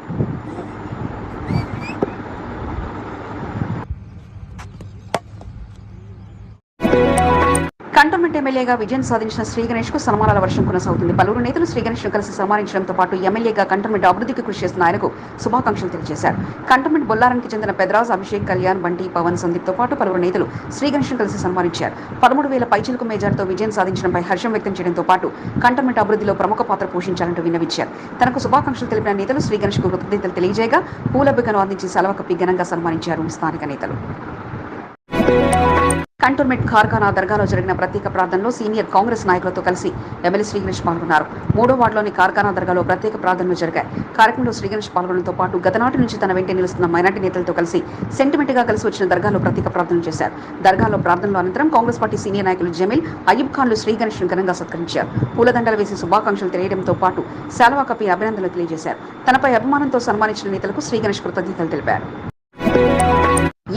[SPEAKER 1] కంటోన్మెంట్ ఎమ్మెల్యేగా విజయం సాధించిన శ్రీగణేష్కు సన్మానాల వర్షం కొనసాగుతుంది. పలువురు నేతలు శ్రీ గణేష్ను కలిసి సన్మానించడంతో పాటు ఎమ్మెల్యేగా కంటోన్మెంట్ అభివృద్ధికి కృషి చేస్తున్న ఆయనకు శుభాకాంక్షలు తెలియజేశారు. కంటోన్మెంట్ బొల్లారానికి చెందిన పెదరాజ్ అభిషేక్ కళ్యాణ్ బంటి పవన్ సందీప్తో పాటు పలువురు నేతలు శ్రీగణేష్ను కలిసి సన్మానించారు. పదమూడు వేల పైచిలకు మేజార్తో విజయం సాధించడంపై హర్షం వ్యక్తం చేయడంతో పాటు కంటోన్మెంట్ అభివృద్ధిలో ప్రముఖ పాత్ర పోషించాలంటూ విన్నవించారు. తనకు శుభాకాంక్షలు తెలిపిన నేతలు శ్రీగణేష్కు కృతజ్ఞతలు తెలియజేయగా పూల బిగ్గను అందించి సెలవు ఘనంగా సన్మానించారు స్థానిక నేతలు. కంటోన్మెంట్ ఖార్ఖానా దర్గాలో జరిగిన ప్రత్యేక ప్రార్థనలో సీనియర్ కాంగ్రెస్ నాయకులతో కలిసి ఎమ్మెల్యే శ్రీగణేష్ పాల్గొన్నారు. మూడో వార్డులోని కార్ఖానా దర్గాలో ప్రత్యేక ప్రార్థనలు జరిగాయి. కార్యక్రమంలో శ్రీగణేష్ పాల్గొనడంతో పాటు గతనాటి నుంచి తన వెంట నిలుస్తున్న మైనార్టీ నేతలతో కలిసి సెంటిమెంట్గా కలిసి వచ్చిన దర్గాలో ప్రత్యేక ప్రార్థనలు చేశారు. దర్గాలో ప్రార్థనల అనంతరం కాంగ్రెస్ పార్టీ సీనియర్ నాయకులు జమీల్ అయ్యూబ్ ఖాన్లు శ్రీగణేష్ను ఘనంగా సత్కరించారు. పూలదండలు వేసి శుభాకాంక్షలు తెలియడంతో పాటు శాలవా కప్పి అభినందనలు తెలియజేశారు. తనపై అభిమానంతో సన్మానించిన నేతలకు శ్రీగణేష్ కృతజ్ఞతలు తెలిపారు.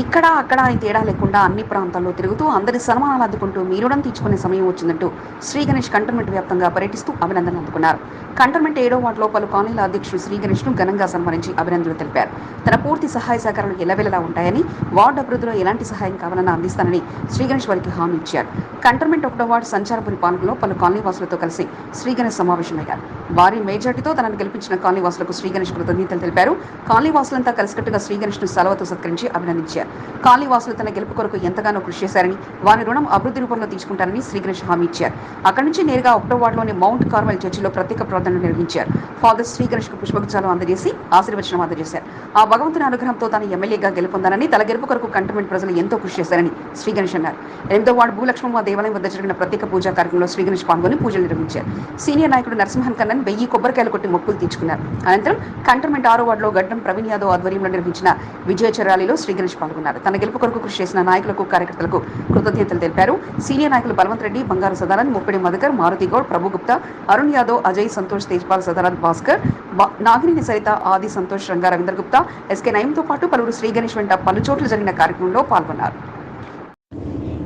[SPEAKER 1] ఇక్కడ అక్కడ అని తేడా లేకుండా అన్ని ప్రాంతాల్లో తిరుగుతూ అందరి సన్మానాలు అందుకుంటూ మీరుడం తీర్చుకునే సమయం వచ్చిందంటూ శ్రీ గణేష్ కంటోన్మెంట్ వ్యాప్తంగా పర్యటిస్తూ అభినందనలు అందుకున్నారు. కంటోన్మెంట్ ఏడో వార్డులో పలు కాలనీల అధ్యక్షుడు శ్రీ గణేష్ను ఘనంగా సన్మానించి అభినందనలు తెలిపారు. తన పూర్తి సహాయ సహకారాలు ఎలవెలలా ఉంటాయని వార్డు అభివృద్ధిలో ఎలాంటి సహాయం కావాలన్నా అందిస్తానని శ్రీ గణేష్ వారికి హామీ ఇచ్చారు. కంటోన్మెంట్ ఒకటో వార్డు సంచారపురి పాలనలో పలు కాలనీ వాసులతో కలిసి శ్రీ గణేష్ సమావేశమయ్యారు. భారీ మెజార్టీతో తనను గెలిపించిన కాలనీ వాసులకు శ్రీ గణేష్ కృతజ్ఞతలు తెలిపారు. కాలనీ వాసులంతా కలిసికట్టుగా శ్రీ గణేష్ను సెలవుతో సత్కరించి అభినందించారు. కాలనీ వాసులు తన గెలుపు కొరకు ఎంతగానో కృషి చేశారని వారి రుణం అభివృద్ధి రూపంలో తీసుకుంటారని శ్రీ హామీ ఇచ్చారు. అక్కడి నుంచి నేరుగా ఒకటో వార్డులోని మౌంట్ కార్మెల్ చర్చిలో ప్రత్యేక ప్రార్థనలు నిర్వహించారు. ఫాదర్ శ్రీ పుష్పగుచ్చాలు అందజేసి ఆశీర్వచనం అందజేశారు. ఆ భగవంతుని అనుగ్రహంతో తాను ఎమ్మెల్యేగా గెలుపొందానని తల గెలుపు కొరకు కంటోన్మెంట్ ప్రజలు ఎంతో కృషి చేశారని శ్రీ గణేష్ అన్నారు. ఎనిమిదో వార్డు భూలక్ష్మమ్మ దేవాలయం వద్ద జరిగిన ప్రత్యేక పూజా కార్యక్రమంలో శ్రీ గణేష్ పాల్గొని పూజలు నిర్వహించారు. సీనియర్ నాయకుడు నరసింహన్ కన్నన్ వెయ్యి కొబ్బరికాయలు కొట్టి మొక్కులు తీర్చుకున్నారు. అనంతరం కంటోన్మెంట్ ఆరో వార్డులో గడ్డం ప్రవీణ్ యాదవ్ ఆధ్వర్యంలో నిర్వహించిన విజయ చరాలిలో శ్రీ గణేష్ పాల్గొన్నారు తన గెలుపు కొరకు కృషి చేసిన నాయకులకు కార్యకర్తలకు కృతజ్ఞతలు తెలిపారు. సీనియర్ నాయకులు బలవంత్ రెడ్డి బంగారు సదానంద్ ముప్పిడి మధుకర్ మారుతి గౌడ్ ప్రభు గుప్తా అరుణ్ యాదవ్ అజయ్ సంతోష్ తేజ్పాల్ సదానంద్ భాస్కర్ బా- నాగినేని సరిత ఆది సంతోష్ రంగా రవీంద్ర గుప్తా ఎస్కే నయంతో పాటు పలువురు శ్రీ గణేష్ వెంట పలు చోట్ల జరిగిన కార్యక్రమంలో పాల్గొన్నారు.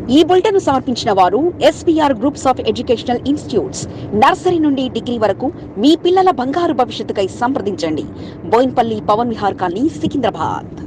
[SPEAKER 1] ఈ బులెటిన్ సమర్పించిన వారు SBR groups of educational institutes. Nursery నుండి డిగ్రీ వరకు మీ పిల్లల బంగారు భవిష్యత్తుకై సంప్రదించండి. బోయిన్పల్లి పవన్ విహార్ కాలనీ సికింద్రాబాద్.